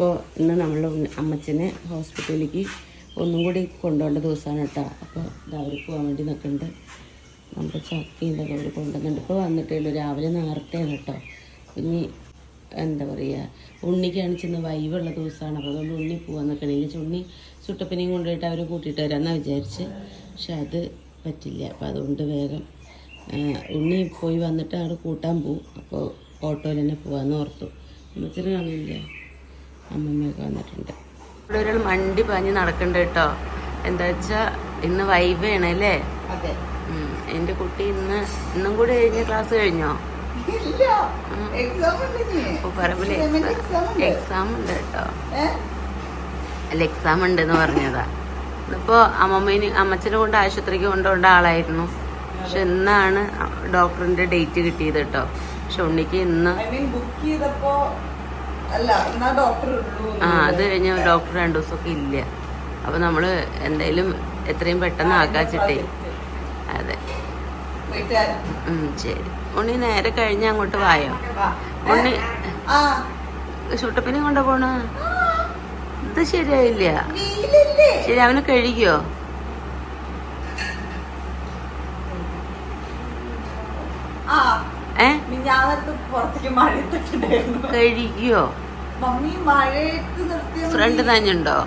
അപ്പോൾ ഇന്ന് നമ്മൾ അമ്മച്ചനെ ഹോസ്പിറ്റലിലേക്ക് ഒന്നും കൂടി കൊണ്ടുപോകേണ്ട ദിവസമാണ് കേട്ടോ. അപ്പോൾ അവർ പോകാൻ വേണ്ടി നിൽക്കുന്നുണ്ട്. നമ്മുടെ ചക്കയും ഇതൊക്കെ അവർ കൊണ്ടുവന്നിട്ട് ഇപ്പോൾ വന്നിട്ടേ ഉള്ളൂ രാവിലെ നേരത്തെയാണ് കേട്ടോ. ഇനി എന്താ പറയുക ഉണ്ണിക്കാണ് ചെന്ന് വൈവുള്ള ദിവസമാണ്. അപ്പോൾ അതുകൊണ്ട് ഉണ്ണി പോകാൻ നിൽക്കണം. ഇനി ഉണ്ണി ചുട്ടപ്പനെയും കൊണ്ടുപോയിട്ട് അവർ കൂട്ടിയിട്ട് വരാമെന്നാണ് വിചാരിച്ച്. പക്ഷെ അത് പറ്റില്ല. അപ്പോൾ അതുകൊണ്ട് വേഗം ഉണ്ണി പോയി വന്നിട്ട് അവിടെ കൂട്ടാൻ പോവും. അപ്പോൾ ഓട്ടോയിൽ തന്നെ പോകാമെന്ന് ഓർത്തു. അമ്മച്ചന് കാണില്ല അമ്മമ്മയൊക്കെ വന്നിട്ടുണ്ട്. ഇവിടെ ഒരാൾ മണ്ടി പാഞ്ഞ് നടക്കണ്ട കേട്ടോ. എന്താ വെച്ചാ ഇന്ന് വൈബാണ് അല്ലേ? എന്റെ കുട്ടി ഇന്ന് ഇന്നും കൂടി കഴിഞ്ഞ ക്ലാസ് കഴിഞ്ഞോ? ഇല്ല. എക്സാം ഉണ്ട് കേട്ടോ. അല്ല എക്സാം ഉണ്ടെന്ന് പറഞ്ഞതാ. ഇന്നിപ്പോ അമ്മമ്മേന് അമ്മച്ചനെ കൊണ്ട് ആശുപത്രിക്ക് കൊണ്ടുപോണ്ട ആളായിരുന്നു. പക്ഷെ ഇന്നാണ് ഡോക്ടറിന്റെ ഡേറ്റ് കിട്ടിയത് കേട്ടോ. പക്ഷെ ഉണ്ണിക്ക് ഇന്ന് ബുക്ക് ചെയ്തപ്പോ ആ അത് കഴിഞ്ഞ ഡോക്ടർ രണ്ടു ദിവസമൊക്കെ ഇല്ല. അപ്പൊ നമ്മൾ എന്തായാലും എത്രയും പെട്ടെന്ന് ആക്കാച്ചിട്ടേ അതെ. ശരി. ഉണ്ണി നേരെ കഴിഞ്ഞ അങ്ങോട്ട് വായോ. ഉണ്ണി ചുട്ടപ്പിനെ കൊണ്ട പോണ ഇത് ശരിയായില്ല. ശരി അവന് കഴുകിയോ ആ പുറത്തേക്ക് മഴയത്തിട്ടുണ്ടായിരുന്നു കഴുകിയോ മമ്മി മഴയത്ത് നിർത്തിയ ഫ്രണ്ട് നനഞ്ഞുണ്ടോ?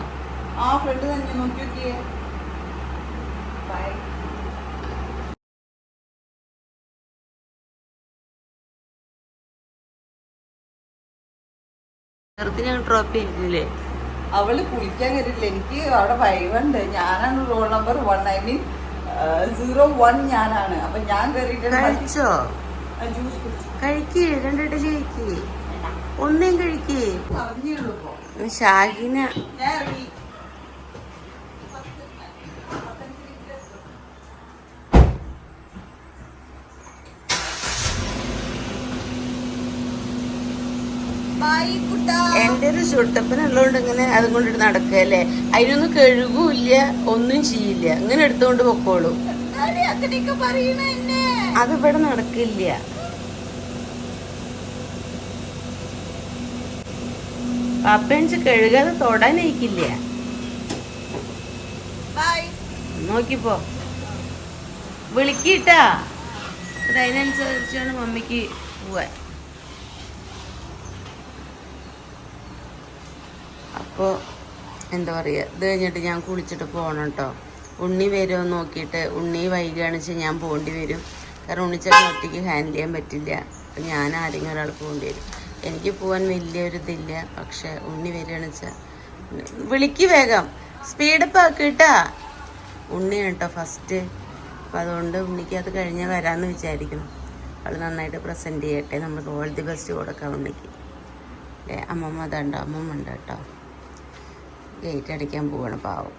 ആ ഫ്രണ്ട് തന്നെ നോക്കി നോക്കിയേ ഡ്രോപ്പ് ചെയ്തില്ലേ അവൾ കുളിക്കാൻ കയറിയില്ല എനിക്ക് അവിടെ വൈവുണ്ട് ഞാനാണ് roll number one I mean zero one ഞാനാണ്. അപ്പൊ ഞാൻ കയറിയിട്ടുണ്ട്. കഴിക്ക് രണ്ടിടലി കഴിക്കേ. ഒന്നേം കഴിക്കേ ഷാഹിന. എന്റെ ഒരു ചുട്ടപ്പനുള്ളതുകൊണ്ട് ഇങ്ങനെ അതും കൊണ്ടിട്ട് നടക്കല്ലേ അതിനൊന്നും കഴുകൂല്ല ഒന്നും ചെയ്യില്ല. ഇങ്ങനെ എടുത്തുകൊണ്ട് പൊക്കോളൂ. അതിവിടെ നടക്കില്ല. പപ്പയണിച്ച് കഴുകാതെ തൊടാനയിക്കില്ല നോക്കിപ്പോ. വിളിക്കിട്ടാ. അത് അതിനനുസരിച്ചാണ് മമ്മിക്ക് പോവാൻ. അപ്പോൾ എന്താ പറയുക ഇത് കഴിഞ്ഞിട്ട് ഞാൻ കുളിച്ചിട്ട് പോകണം കേട്ടോ ഉണ്ണി വരുമോ നോക്കിയിട്ട് ഉണ്ണി വൈകുകയാണെന്ന് വെച്ചാൽ ഞാൻ പോകേണ്ടി വരും. കാരണം ഉണ്ണിച്ചേട്ടൻ ഒറ്റയ്ക്ക് ഹാൻഡിൽ ചെയ്യാൻ പറ്റില്ല. അപ്പം ഞാൻ ആരെങ്കിലും ഒരാൾ പോകേണ്ടി വരും. എനിക്ക് പോവാൻ വലിയൊരു ഇതില്ല. പക്ഷെ ഉണ്ണി വരികയാണ് വെച്ചാൽ വിളിക്ക് വേഗം. സ്പീഡപ്പ് ആക്കിട്ടാ ഉണ്ണിയാണ് കേട്ടോ ഫസ്റ്റ് അപ്പം അതുകൊണ്ട് ഉണ്ണിക്ക് അത് കഴിഞ്ഞാൽ വരാമെന്ന് വിചാരിക്കണം അത് നന്നായിട്ട് പ്രസന്റ് ചെയ്യട്ടെ. നമ്മൾ ഓൾ ദി ബെസ്റ്റ് കൊടുക്കാം ഉണ്ണിക്ക്. അല്ലേ അമ്മമ്മ അതുണ്ട്? അമ്മമ്മ ഉണ്ട് കേട്ടോ ഗേറ്റ് അടിക്കാൻ പോവാണ് പാവം.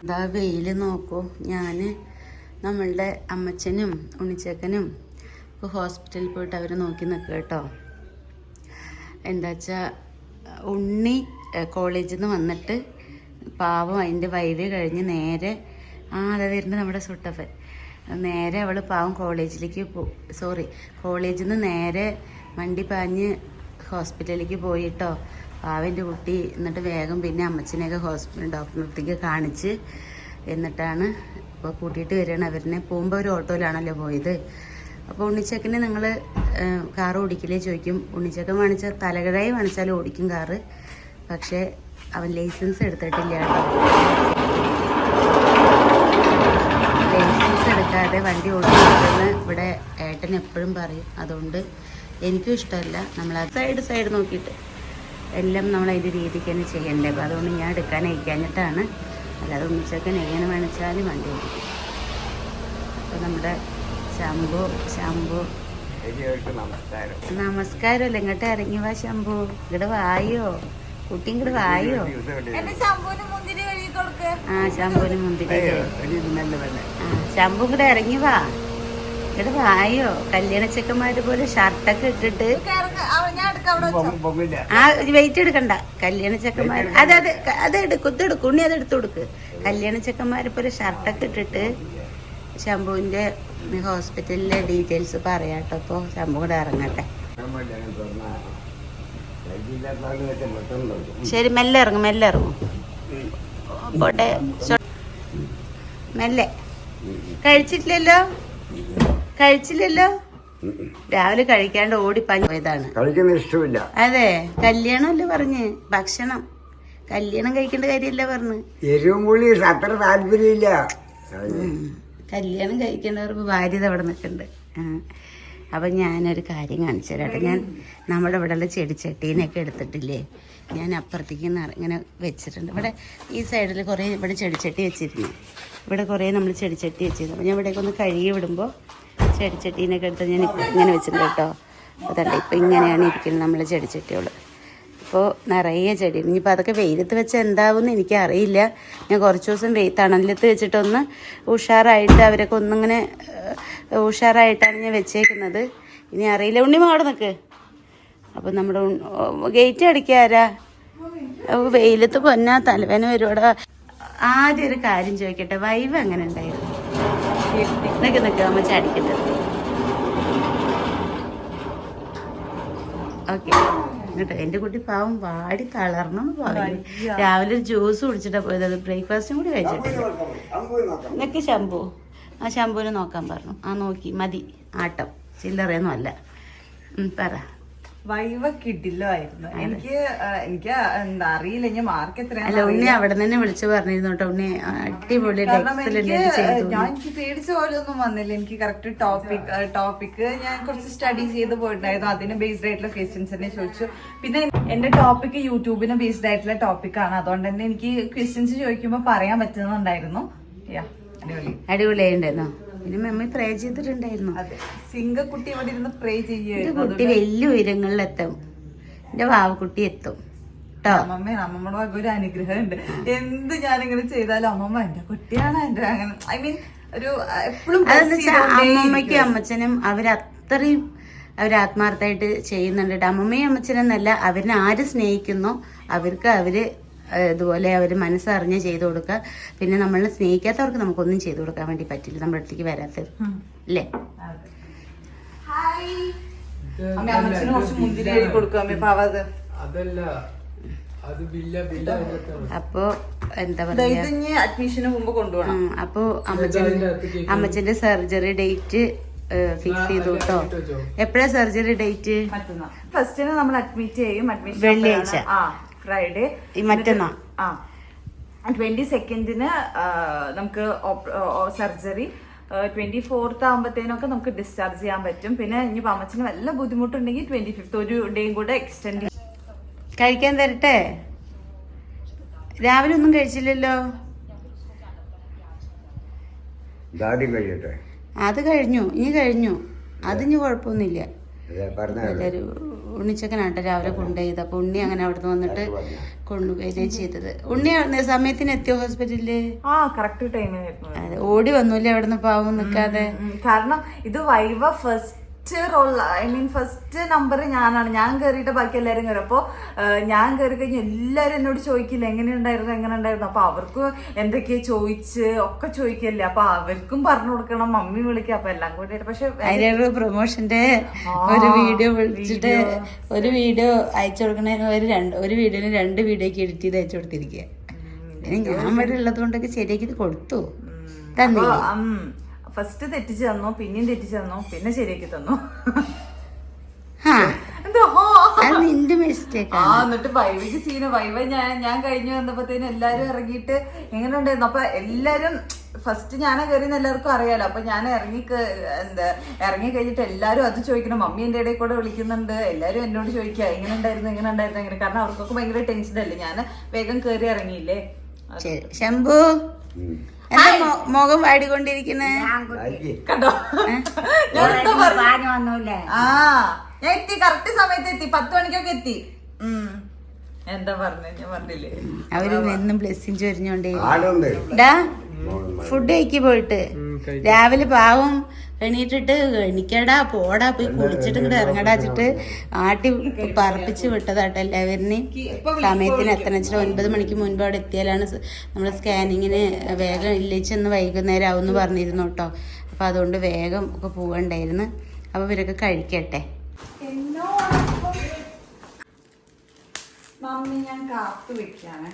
എന്താ വെയിൽ നോക്കൂ. ഞാൻ നമ്മളുടെ അമ്മച്ചനും ഉണ്ണിച്ചക്കനും ഇപ്പോൾ ഹോസ്പിറ്റലിൽ പോയിട്ട് അവർ നോക്കി നിൽക്കുക കേട്ടോ. എന്താ വെച്ചാൽ ഉണ്ണി കോളേജിൽ നിന്ന് വന്നിട്ട് പാവം അതിന്റെ വൈവ് കഴിഞ്ഞ് നേരെ ആ അതെ വരുന്നത് നമ്മുടെ സുട്ടപ്പൻ. നേരെ അവൾ പാവം കോളേജിലേക്ക് പോ സോറി കോളേജിൽ നിന്ന് നേരെ വണ്ടി പാഞ്ഞ് ഹോസ്പിറ്റലിലേക്ക് പോയിട്ടോ പാവന്റെ കുട്ടി എന്നിട്ട് വേഗം പിന്നെ അമ്മച്ചനെയൊക്കെ ഹോസ്പിറ്റൽ ഡോക്ടറിനടുത്തേക്ക് കാണിച്ച് എന്നിട്ടാണ് ഇപ്പോൾ കൂട്ടിയിട്ട് വരികയാണ് അവരിനെ പോകുമ്പോൾ ഒരു ഓട്ടോയിലാണല്ലോ പോയത്. അപ്പോൾ ഉണ്ണിച്ചക്കനെ നിങ്ങൾ കാർ ഓടിക്കില്ലേ ചോദിക്കും. ഉണ്ണിച്ചക്കൻ വാണിച്ച തലകഴായി വാണിച്ചാൽ ഓടിക്കും കാറ്. പക്ഷേ അവൻ ലൈസൻസ് എടുത്തിട്ടില്ല. ലൈസൻസ് എടുക്കാതെ വണ്ടി ഓടിക്കുന്നതെന്ന് ഇവിടെ ഏട്ടൻ എപ്പോഴും പറയും. അതുകൊണ്ട് എനിക്കും ഇഷ്ടമല്ല. നമ്മൾ സൈഡ് സൈഡ് നോക്കിയിട്ട് എല്ലാം നമ്മൾ അതിന്റെ രീതിക്ക് തന്നെ ചെയ്യണ്ടേ അപ്പോൾ അതുകൊണ്ട് ഞാൻ എടുക്കാൻ അയക്കാഞ്ഞിട്ടാണ് അല്ലാതെ ഉണ്ണിച്ചക്കൻ എങ്ങനെ വേണിച്ചാലും വണ്ടി ഓടിക്കും അപ്പോൾ നമ്മുടെ ശംഭു ശംഭു. നമസ്കാരം ഇങ്ങോട്ട് ഇറങ്ങി വാ ശംഭു. ഇങ്ങടെ വായോ? കുട്ടി ഇങ്ങോട്ട് വായോ? ആ ശംഭുവിന് മുന്തിരി ആ ശംഭു ഇങ്ങോട്ട് ഇറങ്ങി വാ. ഇങ്ങോട്ട് വായോ. കല്യാണ ചെക്കന്മാര് പോലെ ഷർട്ടൊക്കെ ഇട്ടിട്ട്. ആ വെയിറ്റ് എടുക്കണ്ട. കല്യാണ ചെക്കന്മാര്. അതെ അതെ അത് എടുക്കും ഇത് എടുക്കും. ഉണ്ണി അത് എടുത്തു കൊടുക്ക്. കല്യാണ ചെക്കന്മാര് പോലെ ഷർട്ടൊക്കെ ഇട്ടിട്ട് ശംഭുവിന്റെ ഹോസ്പിറ്റലിലെ ഡീറ്റെയിൽസ് പറയാട്ടോ. അപ്പൊ ശംഭു കൂടെ ഇറങ്ങട്ടെ. ശരി മെല്ലെ ഇറങ്ങും മെല്ലെ ഇറങ്ങും. പോട്ടെ. മെല്ലെ. കഴിച്ചിട്ടില്ലല്ലോ? കഴിച്ചില്ലല്ലോ? രാവിലെ കഴിക്കാണ്ട് ഓടിപ്പാഞ്ഞു പോയതാണ്. ഇഷ്ടമില്ല. അതെ കല്യാണമല്ലേ പറഞ്ഞ്? ഭക്ഷണം. കല്യാണം കഴിക്കേണ്ട കാര്യമല്ല പറഞ്ഞ്. എരിവും പുളി അത്ര താല്പര്യമില്ല. കല്യാണം കഴിക്കേണ്ടവർക്ക് ഭാര്യ അവിടെ നിൽക്കുന്നുണ്ട് അപ്പം ഞാനൊരു കാര്യം കാണിച്ചു തരാട്ടെ ഞാൻ നമ്മുടെ ഇവിടെയുള്ള ചെടിച്ചട്ടീനൊക്കെ എടുത്തിട്ടില്ലേ? ഞാൻ അപ്പുറത്തേക്ക് ഇങ്ങനെ വെച്ചിട്ടുണ്ട്. ഇവിടെ ഈ സൈഡിൽ കുറേ ഇവിടെ ചെടിച്ചട്ടി വെച്ചിരുന്നു. ഇവിടെ കുറേ നമ്മൾ ചെടിച്ചട്ടി വെച്ചിരുന്നു. അപ്പോൾ ഞാൻ ഇവിടേക്ക് ഒന്ന് കഴുകി വിടുമ്പോൾ ചെടിച്ചട്ടീനൊക്കെ എടുത്ത് ഞാൻ ഇങ്ങനെ വെച്ചിട്ടുണ്ട് കേട്ടോ. അതല്ല ഇപ്പം ഇങ്ങനെയാണ് ഇരിക്കുന്നത് നമ്മളെ ചെടിച്ചട്ടികൾ ഇപ്പോൾ നിറയെ ചെടി ഇനിയിപ്പോൾ അതൊക്കെ വെയിലത്ത് വെച്ച് എന്താവുമെന്ന് എനിക്കറിയില്ല. ഞാൻ കുറച്ച് ദിവസം വെയിൽ തണലത്ത് വെച്ചിട്ടൊന്ന് ഉഷാറായിട്ട് അവരൊക്കെ ഒന്നിങ്ങനെ ഉഷാറായിട്ടാണ് ഞാൻ വെച്ചേക്കുന്നത്. ഇനി അറിയില്ല ഉണ്ണിമ അവിടെ നിൽക്ക് അപ്പം നമ്മുടെ ഗേറ്റ് അടിക്കാരാ വെയിലത്ത് പൊന്നാ തലവേന വരുവാടാ. ആദ്യം ഒരു കാര്യം ചോദിക്കട്ടെ വൈവ് എങ്ങനെ ഉണ്ടായിരുന്നു? നിൽക്ക് നിൽക്കുക അമ്മ ചാടിക്കട്ടെ ഓക്കെ. എന്നിട്ട് എന്റെ കുട്ടി പാവം വാടി തളർന്നു പറഞ്ഞു. രാവിലെ ഒരു ജ്യൂസ് കുടിച്ചിട്ടാ പോയത്. അത് ബ്രേക്ക്ഫാസ്റ്റും കൂടി കഴിച്ചിട്ടില്ല നിനക്ക് ശംഭു. ആ ശംഭുവിനെ നോക്കാൻ പറഞ്ഞു. ആ നോക്കി. മതി. ആട്ടം. ചില്ലറയൊന്നും അല്ല. പറ. വൈവ കിട്ടില്ലായിരുന്നു എനിക്ക് എനിക്ക് എന്താ അറിയില്ല ഞാൻ മാർക്ക് അല്ല എത്രയാണെന്ന് ഉണ്ണി അവിടെ തന്നെ വിളിച്ചു പറഞ്ഞിരുന്നു കേട്ടോ ഉണ്ണി അടിപൊളി ഞാൻ എനിക്ക് പേടിച്ച പോലെ ഒന്നും വന്നില്ല. എനിക്ക് കറക്റ്റ് ടോപ്പിക് ടോപ്പിക് ഞാൻ കുറച്ച് സ്റ്റഡി ചെയ്ത് പോയിട്ടുണ്ടായിരുന്നു. അതിന് ബേസ്ഡ് ആയിട്ടുള്ള ക്വസ്റ്റ്യൻസ് തന്നെ ചോദിച്ചു. പിന്നെ എന്റെ ടോപ്പിക് യൂട്യൂബിന് ബേസ്ഡ് ആയിട്ടുള്ള ടോപ്പിക്കാണ് അതുകൊണ്ട് തന്നെ എനിക്ക് ക്വസ്റ്റ്യൻസ് ചോദിക്കുമ്പോൾ പറയാൻ പറ്റുന്നുണ്ടായിരുന്നു. യാ അടിപൊളി. അടിപൊളിയായിട്ടുണ്ടായിരുന്നോ? പിന്നെ മെമ്മി പ്രേ ചെയ്തിട്ടുണ്ടായിരുന്നു. സിംഗക്കുട്ടി ഇവിടെ ഇരുന്ന് പ്രേ ചെയ്യുമായിരുന്നു കുട്ടി വലിയ ഉയരങ്ങളിലെത്തും. എന്റെ വാവക്കുട്ടി എത്തും. അമ്മമ്മ അമ്മമ്മയുടെ വക ഒരു അനുഗ്രഹം ഉണ്ട് എന്ത് ഞാനിങ്ങനെ ചെയ്താലും അമ്മമ്മ എന്റെ കുട്ടിയാണ് എന്റെ അങ്ങനെ ഐ മീൻ ഒരു എപ്പോഴും അമ്മമ്മയ്ക്കും അമ്മച്ചനും അവരത്രയും അവർ ആത്മാർത്ഥമായിട്ട് ചെയ്യുന്നുണ്ട്. അമ്മമ്മയും അമ്മച്ചനെന്നല്ല അവരിനെ ആര് സ്നേഹിക്കുന്നോ അവർക്ക് അവർ ഇതുപോലെ അവർ മനസ്സറിഞ്ഞ് ചെയ്തു കൊടുക്കുക. പിന്നെ നമ്മളെ സ്നേഹിക്കാത്തവർക്ക് നമുക്കൊന്നും ചെയ്തു കൊടുക്കാൻ വേണ്ടി പറ്റില്ല. നമ്മുടെ അടുത്തേക്ക് വരാത്തത് അല്ലേ. അപ്പോ എന്താ പറയാ? അഡ്മിഷന് മുമ്പ് കൊണ്ടുപോകണം ഉം, അപ്പോ അമ്മച്ചന്റെ അമ്മച്ചന്റെ സർജറി ഡേറ്റ് ഫിക്സ് ചെയ്തു കേട്ടോ എപ്പോഴാ സർജറി ഡേറ്റ്? ഫസ്റ്റിന് നമ്മൾ അഡ്മിറ്റ് ചെയ്യും അഡ്മിഷൻ വെള്ളിയാഴ്ച. ഫ്രൈഡേ ഈ മറ്റന്നാ? ആ. ട്വന്റി സെക്കൻഡിന് നമുക്ക് സർജറി ട്വന്റി ഫോർത്ത് ആകുമ്പോഴത്തേനൊക്കെ നമുക്ക് ഡിസ്ചാർജ് ചെയ്യാൻ പറ്റും. പിന്നെ ഇനി അമ്മച്ചിന് വല്ല ബുദ്ധിമുട്ടുണ്ടെങ്കിൽ ട്വന്റി ഫിഫ്ത്ത് ഒരു ഡേയും കൂടെ എക്സ്റ്റെൻഡ് കഴിക്കാൻ തരട്ടെ? രാവിലെ ഒന്നും കഴിച്ചില്ലല്ലോ? അത് കഴിഞ്ഞു. ഇനി കഴിഞ്ഞു. അതിന് കുഴപ്പമൊന്നുമില്ല. ഉണ്ണിച്ചക്കനാട്ടെ രാവിലെ കൊണ്ടുപോയത്. അപ്പൊ ഉണ്ണി അങ്ങനെ അവിടുന്ന് വന്നിട്ട് കൊണ്ടുപോയി ചെയ്തത്. ഉണ്ണി സമയത്തിന് എത്തിയോ ഹോസ്പിറ്റലിൽ? ആ കറക്റ്റ് ടൈമിനായിരുന്നു അതെ ഓടി വന്നൂല്ലേ അവിടുന്ന് പാവം നിൽക്കാതെ കാരണം ഇത് viva first roll I mean first number ഞാനാണ്. ഞാൻ കയറിയിട്ട് ബാക്കി എല്ലാവരും കയറും അപ്പോൾ ഞാൻ കയറി കഴിഞ്ഞ് എല്ലാവരും എന്നോട് ചോദിക്കില്ല എങ്ങനെയുണ്ടായിരുന്നു എങ്ങനെ ഉണ്ടായിരുന്നു അപ്പോൾ അവർക്ക് എന്തൊക്കെയാ ചോദിച്ച് ഒക്കെ ചോദിക്കല്ലേ. അപ്പോൾ അവർക്കും പറഞ്ഞു കൊടുക്കണം മമ്മി വിളിക്കുക അപ്പോൾ എല്ലാം കൂടി പക്ഷെ അതിനൊരു പ്രൊമോഷന്റെ ഒരു വീഡിയോ വിളിച്ചിട്ട് ഒരു വീഡിയോ അയച്ചു കൊടുക്കണേന് ഒരു രണ്ട് ഒരു വീഡിയോ രണ്ട് വീഡിയോ ഒക്കെ എഡിറ്റ് ചെയ്ത് അയച്ചു കൊടുത്തിരിക്കുക ഞാൻ വരെ ഉള്ളത് കൊണ്ടൊക്കെ ശരിയാക്കി കൊടുത്തു. തന്നില്ലേ? ഫസ്റ്റ് തെറ്റിച്ച് തന്നു പിന്നെയും തെറ്റിച്ച് തന്നു പിന്നെ ശരിയാക്കി തന്നു? നിന്റെ മിസ്റ്റേക്ക് ആ എന്നിട്ട് വൈവിക്ക് സീന് വൈവ ഞാൻ ഞാൻ കഴിഞ്ഞു വന്നപ്പോഴത്തേനും എല്ലാരും ഇറങ്ങിയിട്ട് എങ്ങനെ ഉണ്ടായിരുന്നു? അപ്പൊ എല്ലാരും ഫസ്റ്റ് ഞാൻ കയറിയെന്ന് എല്ലാവർക്കും അറിയാലോ. അപ്പൊ ഞാൻ ഇറങ്ങി എന്താ ഇറങ്ങി കഴിഞ്ഞിട്ട് എല്ലാരും അത് ചോദിക്കണം. മമ്മി എന്റെ ഇടയിൽ കൂടെ വിളിക്കുന്നുണ്ട്. എല്ലാരും എന്നോട് ചോദിക്കുക എങ്ങനെ ഉണ്ടായിരുന്നു എങ്ങനെ ഉണ്ടായിരുന്നു? എങ്ങനെ കാരണം അവർക്കൊക്കെ ഭയങ്കര ടെൻഷൻ അല്ലേ? ഞാൻ വേഗം കയറി ഇറങ്ങിയില്ലേ? ശംഭു. എന്താ മുഖം വാടിക്കൊണ്ടിരിക്കുന്നേ? കണ്ടോ? ഞാൻ എന്താ പറഞ്ഞേ? ആ ഞാൻ എത്തി കറക്റ്റ് സമയത്ത് എത്തി. പത്ത് മണിക്കൊക്കെ എത്തി. എന്താ പറഞ്ഞു? ഞാൻ പറഞ്ഞില്ലേ? അവർ എന്നും ബ്ലെസ്സിങ് ചൊരിഞ്ഞോണ്ടേ. ഫുഡ് കഴിക്കി പോയിട്ട്. രാവിലെ പാവം എണീറ്റിട്ട് എണീക്കടാ പോടാ പോയി കുളിച്ചിട്ട് ഇങ്ങോട്ട് ഇറങ്ങടാ വെച്ചിട്ട് ആട്ടി പറപ്പിച്ച് വിട്ടതാട്ടോ എല്ലാവരിനെയും സമയത്തിന് എത്തണം വെച്ചാൽ ഒൻപത് മണിക്ക് മുൻപ് അവിടെ എത്തിയാലാണ് നമ്മൾ സ്കാനിങ്ങിന് വേഗം ഇല്ലിച്ചെന്ന് വൈകുന്നേരം ആവും എന്ന് പറഞ്ഞിരുന്നു കേട്ടോ. അപ്പം അപ്പം അതുകൊണ്ട് വേഗം ഒക്കെ പോകണ്ടായിരുന്നു അപ്പോൾ ഇവരൊക്കെ കഴിക്കട്ടെ. മമ്മി ഞാൻ കാത്തു വെക്കാണ്.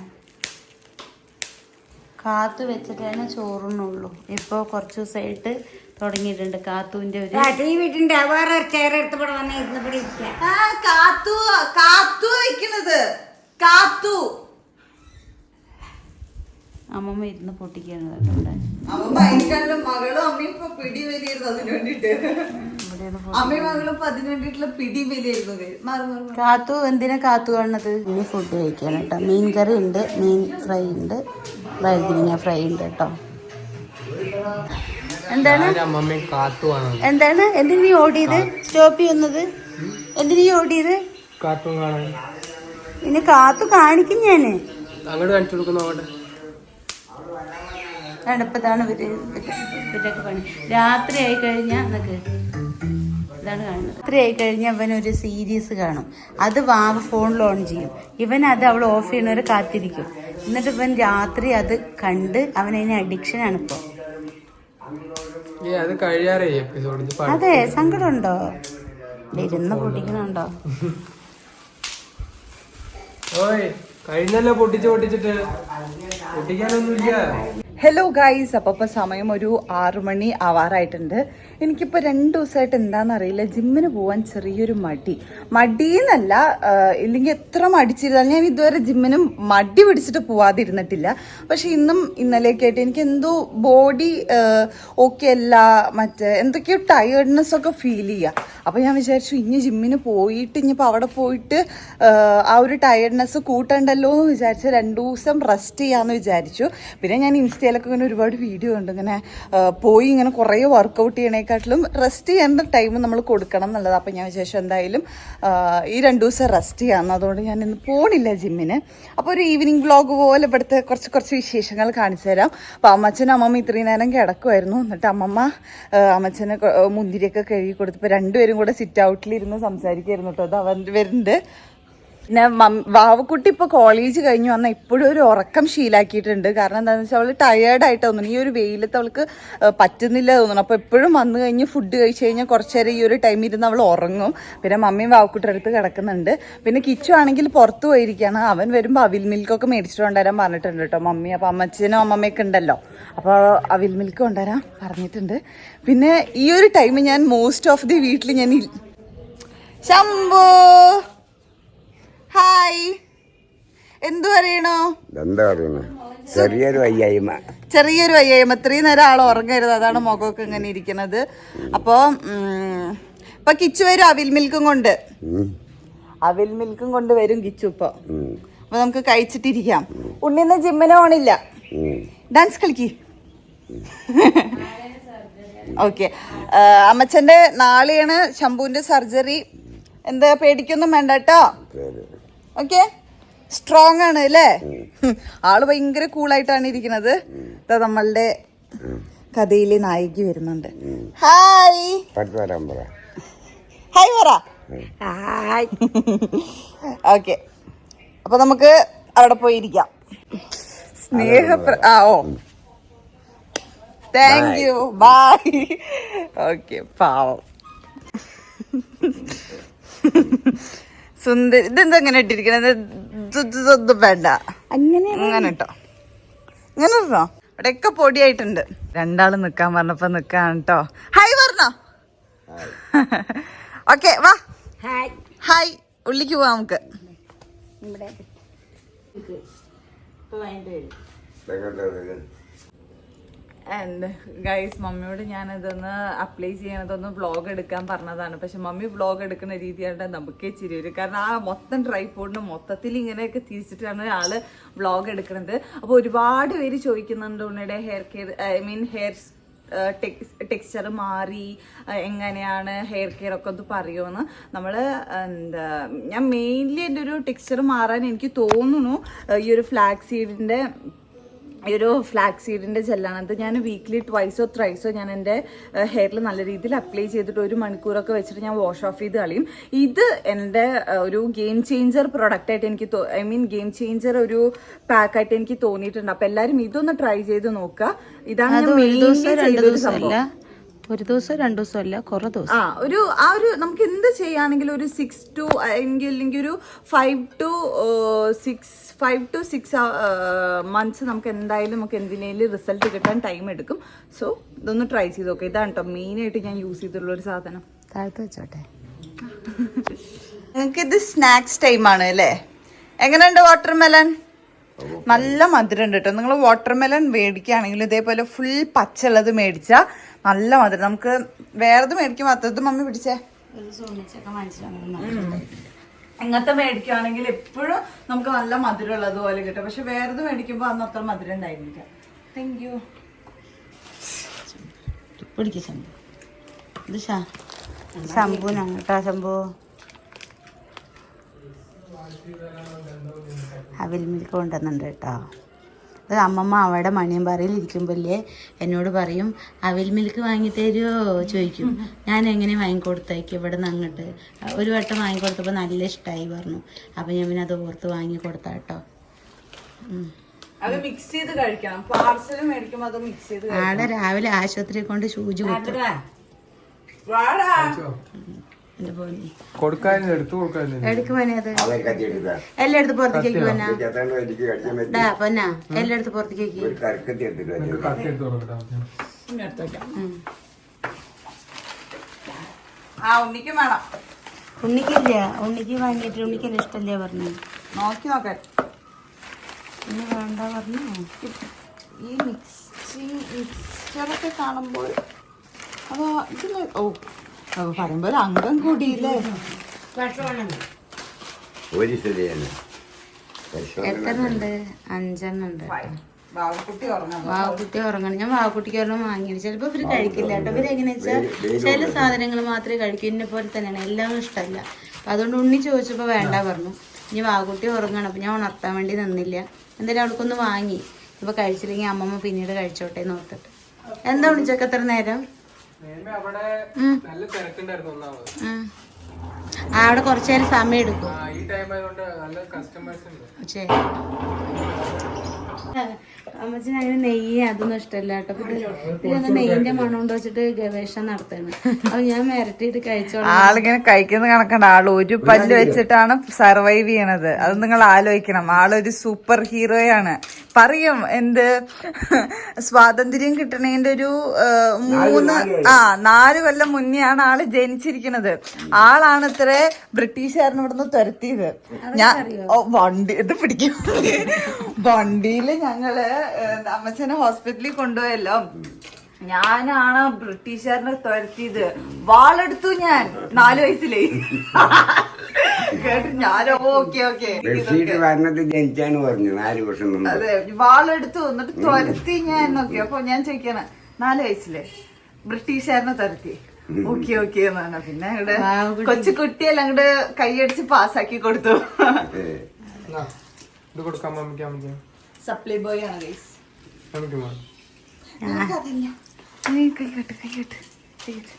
കാത്തു വെച്ചിട്ടാണ് ചോറുന്നുള്ളൂ ഇപ്പോൾ കുറച്ച് ദിവസമായിട്ട് തുടങ്ങിയിട്ടുണ്ട്. കാത്തുവിന്റെ ഒരു ടി വീട്ടിന്റെ വേറെ ഒരു ചെയർ എടുത്തപ്പോൾ വന്ന് ഇരിക്കാം. ആ കാത്തു കാത്തു വെക്കുന്നത് കാത്തു. അമ്മമ്മ ഇരുന്ന് പൊട്ടിക്കുകയാണ് കേട്ടോ ഇവിടെ. അവൻ ഭയങ്കര മകളും അമ്മയും ഇപ്പൊ പിടി വലിയായിരുന്നു അതിന് വേണ്ടിട്ട്. ഇവിടെയാണ് അമ്മയും മകളും ഇപ്പൊ അതിന് വേണ്ടിട്ടുള്ള പിടി വലിയായിരുന്നു മാറി മാറി മാറി. കാത്തു എന്തിനാ കാത്തു കാണുന്നത്? ഇനി ഫുഡ് കഴിക്കാൻ കേട്ടോ. മീൻ കറി ഉണ്ട് മീൻ ഫ്രൈ ഉണ്ട് വഴുതിരിങ്ങ ഫ്രൈ ഉണ്ട് കേട്ടോ. എന്താണ്? എന്താണ്? എന്തിനു നീ ഓടിയത്? സ്റ്റോപ്പ് ചെയ്യുന്നത് എന്തിനു നീ ഓടിയത്? ഇനി കാത്തു കാണിക്കും ഞാൻ. തണുപ്പതാണ് ഇവർ ഇവരൊക്കെ പണി. രാത്രി ആയി കഴിഞ്ഞാൽ എന്നൊക്കെ ഇതാണ് കാണുന്നത്. രാത്രി ആയി കഴിഞ്ഞാൽ അവൻ ഒരു സീരീസ് കാണും. അത് വാവ ഫോണിൽ ഓൺ ചെയ്യും. ഇവൻ അത് അവൾ ഓഫ് ചെയ്യണവരെ കാത്തിരിക്കും. എന്നിട്ട് ഇവൻ രാത്രി അത് കണ്ട് അഡിക്ഷൻ ആണ് ഇപ്പോൾ അത് കഴിയാറേ എപ്പിസോഡ് അതെ സങ്കടമുണ്ടോ? ഇരുന്ന് പൊട്ടിക്കണുണ്ടോ? ഓയ് കഴിഞ്ഞല്ലോ പൊട്ടിച്ച് പൊട്ടിച്ചിട്ട്. പൊട്ടിക്കാനൊന്നുമില്ല. ഹലോ ഗൈസ് അപ്പോൾ ഇപ്പോൾ സമയം ഒരു ആറു മണി ആവാറായിട്ടുണ്ട്. എനിക്കിപ്പോൾ രണ്ട് ദിവസമായിട്ട് എന്താണെന്നറിയില്ല ജിമ്മിന് പോകാൻ ചെറിയൊരു മടി. മടിയെന്നല്ല ഇല്ലെങ്കിൽ എത്ര മടിച്ചിരുന്നാലും ഞാൻ ഇതുവരെ ജിമ്മിന് മടി പിടിച്ചിട്ട് പോവാതിരുന്നിട്ടില്ല. പക്ഷേ ഇന്നും ഇന്നലെയൊക്കെ ആയിട്ട് എനിക്ക് എന്തോ ബോഡി ഓക്കെ അല്ല മറ്റേ എന്തൊക്കെയോ ടയേർഡ്നെസ് ഒക്കെ ഫീൽ ചെയ്യുക അപ്പോൾ ഞാൻ വിചാരിച്ചു ഇനി ജിമ്മിന് പോയിട്ട് ഇനിയിപ്പോൾ അവിടെ പോയിട്ട് ആ ഒരു ടയേർഡ്നെസ് കൂട്ടണ്ടല്ലോ എന്ന് വിചാരിച്ച് രണ്ടു ദിവസം റെസ്റ്റ് ചെയ്യാമെന്ന് വിചാരിച്ചു. പിന്നെ ഞാൻ ഇൻസ്റ്റയിലൊക്കെ ഇങ്ങനെ ഒരുപാട് വീഡിയോ ഉണ്ട് ഇങ്ങനെ പോയി ഇങ്ങനെ കുറേ വർക്കൗട്ട് ചെയ്യണേക്കാട്ടിലും റെസ്റ്റ് ചെയ്യേണ്ട ടൈം നമ്മൾ കൊടുക്കണം എന്നുള്ളത്. അപ്പം ഞാൻ വിശേഷം എന്തായാലും ഈ രണ്ട് ദിവസം റെസ്റ്റ് ചെയ്യാമെന്ന് അതുകൊണ്ട് ഞാൻ ഇന്ന് പോണില്ല ജിമ്മിന് അപ്പോൾ ഒരു ഈവനിങ് വ്ളോഗ് പോലെ ഇവിടുത്തെ കുറച്ച് കുറച്ച് വിശേഷങ്ങൾ കാണിച്ചു തരാം. അപ്പോൾ അമ്മച്ചനും അമ്മമ്മ ഇത്രയും നേരം കിടക്കുമായിരുന്നു എന്നിട്ട് അമ്മമ്മ അമ്മച്ചനെ മുന്തിരിയൊക്കെ കഴുകി കൊടുത്തപ്പോൾ രണ്ടുപേരും കൂടെ സിറ്റ് ഔട്ടിലിരുന്ന് സംസാരിക്കുമായിരുന്നു കേട്ടോ. അത് അവൻ വരുന്നുണ്ട്. പിന്നെ വാവക്കുട്ടി ഇപ്പോൾ കോളേജ് കഴിഞ്ഞു വന്നാൽ ഇപ്പോഴും ഒരു ഉറക്കം ശീലാക്കിയിട്ടുണ്ട്. കാരണം എന്താണെന്ന് വെച്ചാൽ അവൾ ടയേർഡായിട്ട് തോന്നുന്നു. ഈ ഒരു വെയിലത്ത് അവൾക്ക് പറ്റുന്നില്ല തോന്നുന്നു. അപ്പോൾ എപ്പോഴും വന്നു കഴിഞ്ഞ് ഫുഡ് കഴിച്ച് കഴിഞ്ഞാൽ കുറച്ച് നേരം ഈ ഒരു ടൈം ഇരുന്ന് അവൾ ഉറങ്ങും. പിന്നെ മമ്മിയും വാവക്കുട്ടിയുടെ അടുത്ത് കിടക്കുന്നുണ്ട്. പിന്നെ കിച്ചു ആണെങ്കിൽ പുറത്ത് പോയിരിക്കുകയാണ്. അവൻ വരുമ്പോൾ അവിൽ മിൽക്കൊക്കെ മേടിച്ചിട്ട് കൊണ്ടുവരാൻ പറഞ്ഞിട്ടുണ്ട് കേട്ടോ മമ്മി. അപ്പോൾ അമ്മച്ചനും അമ്മമ്മയൊക്കെ ഉണ്ടല്ലോ. അപ്പോൾ അവിൽ മിൽക്ക് കൊണ്ടുവരാൻ പറഞ്ഞിട്ടുണ്ട്. പിന്നെ ഈ ഒരു ടൈം ഞാൻ മോസ്റ്റ് ഓഫ് ദി വീട്ടിൽ ഞാൻ ശംഭു! ഹായ്. എന്തു പറയണോ? എന്താ പറയുന്നത് ചെറിയൊരു വയ്യായ്മ. ചെറിയൊരു വയ്യായ്മ. ഇത്രയും നേരം ആൾ ഉറങ്ങരുത്. അതാണ് മുഖമൊക്കെ ഇങ്ങനെ ഇരിക്കുന്നത് അപ്പോൾ ഇപ്പൊ കിച്ചു വരും അവിൽ മിൽക്കും കൊണ്ട്. അവിൽ മിൽക്കും കൊണ്ട് വരും കിച്ചു ഇപ്പൊ. അപ്പൊ നമുക്ക് കഴിച്ചിട്ടിരിക്കാം. ഉണ്ണിന്ന് ജിമ്മിന് പോണില്ല. ഓണില്ല ഡാൻസ് കളിക്ക്. ഓക്കെ. അമ്മച്ചന്റെ നാളെയാണ് ശംഭുവിന്റെ സർജറി. എന്താ പേടിക്കൊന്നും വേണ്ട കേട്ടോ. ഓക്കെ സ്ട്രോങ് ആണ് അല്ലേ. ആൾ ഭയങ്കര കൂളായിട്ടാണ് ഇരിക്കുന്നത്. ഇതാ നമ്മളുടെ കഥയിലെ നായിക വരുന്നുണ്ട്. ഹായ് ഹായ് പറ. ഹായ് ഓക്കെ അപ്പൊ നമുക്ക് അവിടെ പോയിരിക്കാം. സ്നേഹ ആ ഓ. താങ്ക് യു ബായ് ഓക്കെ പാവം. സുന്ദരി ഇതെന്താ ഇങ്ങനെ ഇട്ടിരിക്കണത്? ഇതൊന്നും വേണ്ട. അങ്ങനെ അങ്ങനെ കേട്ടോ ഇങ്ങനെ ഇവിടെ ഇവിടെയൊക്കെ പൊടിയായിട്ടുണ്ട്. രണ്ടാൾ നിക്കാൻ പറഞ്ഞപ്പോ നിക്കാണ് കേട്ടോ ഹായ് പറഞ്ഞോ ഓക്കെ വാ. ഹായ് ഹായ് ഉള്ളിക്ക് പോവാം നമുക്ക്. ഇവിടെ. ആൻഡ് ഗൈസ് മമ്മിയോട് ഞാനതൊന്ന് അപ്ലൈ ചെയ്യണതൊന്ന് വ്ളോഗ് എടുക്കാൻ പറഞ്ഞതാണ്. പക്ഷെ മമ്മി വ്ളോഗ് എടുക്കുന്ന രീതിയായിട്ട് നമുക്കേ ചിരി വരും. കാരണം ആ മൊത്തം ട്രൈപ്പോഡിന് മൊത്തത്തിൽ ഇങ്ങനെയൊക്കെ തിരിച്ചിട്ടാണ് ആൾ വ്ളോഗ് എടുക്കുന്നത് അപ്പോൾ ഒരുപാട് പേര് ചോദിക്കുന്നുണ്ട് ഉണ്ണിയുടെ hair care I mean hair texture മാറി എങ്ങനെയാണ് ഹെയർ കെയർ ഒക്കെ ഒന്ന് പറയുമെന്ന് നമ്മൾ എന്താ ഞാൻ മെയിൻലി എന്റെ ഒരു ടെക്സ്ചർ മാറാൻ എനിക്ക് തോന്നുന്നു. ഈ ഒരു ഫ്ലാക്സ് സീഡിന്റെ ഈ ഒരു ഫ്ലാക്സ് സീഡിന്റെ ജെല്ലാണ് അത് ഞാൻ വീക്ക്ലി ട്വൈസോ ത്രൈസോ ഞാൻ എന്റെ ഹെയറിൽ നല്ല രീതിയിൽ അപ്ലൈ ചെയ്തിട്ട് ഒരു മണിക്കൂറൊക്കെ വെച്ചിട്ട് ഞാൻ വാഷ് ഓഫ് ചെയ്ത് കളയും. ഇത് എന്റെ ഒരു ഗെയിം ചേഞ്ചർ പ്രൊഡക്റ്റ് ആയിട്ട് എനിക്ക് ഐ മീൻ ഗെയിം ചേഞ്ചർ ഒരു പാക്കായിട്ട് എനിക്ക് തോന്നിയിട്ടുണ്ട്. അപ്പം എല്ലാവരും ഇതൊന്ന് ട്രൈ ചെയ്ത് നോക്കുക. ഇതാണ് ഞാൻ രണ്ട് ചെയ്തൊരു സംഭവം. ഒരു ദിവസം രണ്ടു ദിവസം അല്ല കുറേ ദിവസം. ആ ഒരു ആ ഒരു നമുക്ക് എന്ത് ചെയ്യുകയാണെങ്കിലും ഒരു സിക്സ് ടു അല്ലെങ്കിൽ അല്ലെങ്കിൽ ഒരു five two six five two six months നമുക്ക് എന്തായാലും നമുക്ക് എന്തിനേലും റിസൾട്ട് കിട്ടാൻ ടൈം എടുക്കും. സോ ഇതൊന്ന് ട്രൈ ചെയ്ത് നോക്കാം. ഇതാണ് കേട്ടോ മെയിനായിട്ട് ഞാൻ യൂസ് ചെയ്തിട്ടുള്ള ഒരു സാധനം. താഴത്ത് വെച്ചോട്ടെ. നിങ്ങൾക്ക് ഇത് സ്നാക്സ് ടൈം ആണ് അല്ലേ? എങ്ങനെയുണ്ട് വാട്ടർ മെലൺ നല്ല മധുരം ഉണ്ട് കേട്ടോ നിങ്ങൾ വാട്ടർമെലൺ മേടിക്കുകയാണെങ്കിൽ ഇതേപോലെ ഫുൾ പച്ചുള്ളത് മേടിച്ചാൽ നല്ല മധുരം. നമുക്ക് വേറെത് മേടിക്കുമ്പോൾ അത്രത്തും മമ്മി പിടിച്ചേ. ഇങ്ങനത്തെ മേടിക്കുകയാണെങ്കിൽ എപ്പോഴും നമുക്ക് നല്ല മധുരം ഉള്ളതുപോലെ കിട്ടും. പക്ഷെ വേറെത് മേടിക്കുമ്പോൾ അന്ന് അത്ര മധുരം ഉണ്ടായിരുന്നില്ല. താങ്ക് യു പിടിക്ക് ശംഭു. ഇത് ശംഭുനാണ് കേട്ടോ ശംഭു. അവിൽ മിൽക്ക് കൊണ്ടുവന്നുണ്ട് കേട്ടോ. അത് അമ്മമ്മ അവിടെ മണിയമ്പാറയിൽ ഇരിക്കുമ്പോഴേ എന്നോട് പറയും അവിൽ മിൽക്ക് വാങ്ങി തരുമോ ചോദിക്കും. ഞാൻ എങ്ങനെ വാങ്ങിക്കൊടുത്തേക്ക് ഇവിടെ നിന്ന് അങ്ങോട്ട്? ഒരു വട്ടം വാങ്ങിക്കൊടുത്തപ്പോൾ നല്ല ഇഷ്ടമായി പറഞ്ഞു. അപ്പം ഞാൻ പിന്നെ അത് ഓർത്ത് വാങ്ങി കൊടുത്താ കേട്ടോ. അത് മിക്സ് ചെയ്ത് കഴിക്കണം. പാർസൽ മേടിക്കുമ്പോൾ അത് മിക്സ് ചെയ്ത് ആടെ രാവിലെ ആശുപത്രി കൊണ്ട് സൂചി കുത്തും. എന്റെ പോയി കൊടുക്കാനും എടുത്തു കൊടുക്കാനും എടുക്ക് പോനെ അത്. അവളെ കത്തിയെടുത്താ എല്ലാം എടുത്ത് പുറത്തേക്ക് ഡാ പൊന്നാ. എല്ലാം എടുത്ത് പുറത്തേക്ക് ഉണ്ണിക്കില്ല ഉണ്ണിക്ക് വാങ്ങിയിട്ട് ഉണ്ണിക്ക് ഇഷ്ടല്ലേ പറഞ്ഞു. നോക്കി നോക്കാൻ ഉണ്ണി വേണ്ട പറഞ്ഞു. ഈ മിക്സിങ് മിക്സ്ചറൊക്കെ കാണുമ്പോൾ അതാ ഇതിൽ ഓ ഓ, പറയുമ്പോ ഒരു അംഗം കൂടിയില്ലേ? ഒരു എത്രണ്ട് അഞ്ചെണ്ണുണ്ട് വാവക്കുട്ടി ഉറങ്ങണം. ഞാൻ വാവക്കുട്ടിക്ക് ഒരെണ്ണം വാങ്ങിയത് ചിലപ്പോ ഇവർ കഴിക്കില്ല കേട്ടോ. ഇവർ എങ്ങനെയാ വെച്ചാൽ ചില സാധനങ്ങൾ മാത്രമേ കഴിക്കൂ. എന്നെ പോലെ തന്നെയാണ്. എല്ലാം ഇഷ്ടമല്ല. അപ്പൊ അതുകൊണ്ട് ഉണ്ണി ചോദിച്ചപ്പോ വേണ്ട പറഞ്ഞു. ഇനി വാവക്കുട്ടി ഉറങ്ങണം. അപ്പൊ ഞാൻ ഉണർത്താൻ വേണ്ടി നിന്നില്ല. എന്തായാലും അവൾക്കൊന്ന് വാങ്ങി. ഇപ്പൊ കഴിച്ചില്ലെങ്കിൽ അമ്മമ്മ പിന്നീട് കഴിച്ചോട്ടെ നോക്കട്ടെ ഓർത്തിട്ട്. എന്താ ഉണ്ണിച്ചൊക്കെ എത്ര നേരം? അവിടെ നല്ല തിരക്കുണ്ടായിരുന്നു ഒന്നാമത്. ആ അവിടെ കുറച്ചു നേരം സമയം എടുക്കും. അമ്മച്ചിന് ശരി. അങ്ങനെ നെയ്യ് അതൊന്നും ഇഷ്ടമല്ല കേട്ടോ. പിന്നെ നെയ്യിന്റെ മണം കൊണ്ട് വെച്ചിട്ട് ഗവേഷണം നടത്തുന്നു അപ്പൊ ഞാൻ മിരട്ടിയിട്ട് കഴിച്ചോളാം. ആളിങ്ങനെ കഴിക്കുന്ന കണക്കണ്ട. ആൾ ഒരു പല്ല് വെച്ചിട്ടാണ് സർവൈവ് ചെയ്യണത്. അത് നിങ്ങൾ ആലോചിക്കണം. ആളൊരു സൂപ്പർ ഹീറോയാണ് പറയും എന്ത്? സ്വാതന്ത്ര്യം കിട്ടണേന്റെ ഒരു മൂന്ന് ആ നാല് കൊല്ലം മുന്നെയാണ് ആൾ ജനിച്ചിരിക്കുന്നത്. ആളാണ് ഇത്ര ബ്രിട്ടീഷുകാരനെ ഇവിടുന്ന് തുരത്തിയത്. ഞാൻ വണ്ടി ഇത് പിടിക്കും. വണ്ടിയിൽ ഞങ്ങൾ അമ്മച്ചനെ ഹോസ്പിറ്റലിൽ കൊണ്ടുപോയല്ലോ. ഞാനാണ് ബ്രിട്ടീഷുകാരനെ തുരത്തിയത്. വാളെടുത്തു ഞാൻ. നാല് വയസ്സിലേ കേട്ടു ഞാനോ ഓക്കെ ഓക്കെ. ബെഡ്ഷീറ്റ് വരണത് ജനിച്ചാണ് പറഞ്ഞു. നാല് വർഷം അതെ വാളെടുത്തു എന്നിട്ട് തുരത്തി ഞാൻ നോക്കി. അപ്പൊ ഞാൻ ചോദിക്കാണ് നാല് വയസ്സിലെ ബ്രിട്ടീഷുകാരനെ തുരത്തി. ഓക്കെ ഓക്കെ എന്നാണ് പിന്നെ അങ്ങോട്ട് കൊച്ചു കുട്ടിയെല്ലാം അങ്ങോട്ട് കൈയടിച്ച് പാസ്സാക്കി കൊടുത്തു. സപ്ലൈ ബോയ് ആണ് ഗൈസ് കൈകട്ട് കൈകട്ട് കൈകെട്ട്.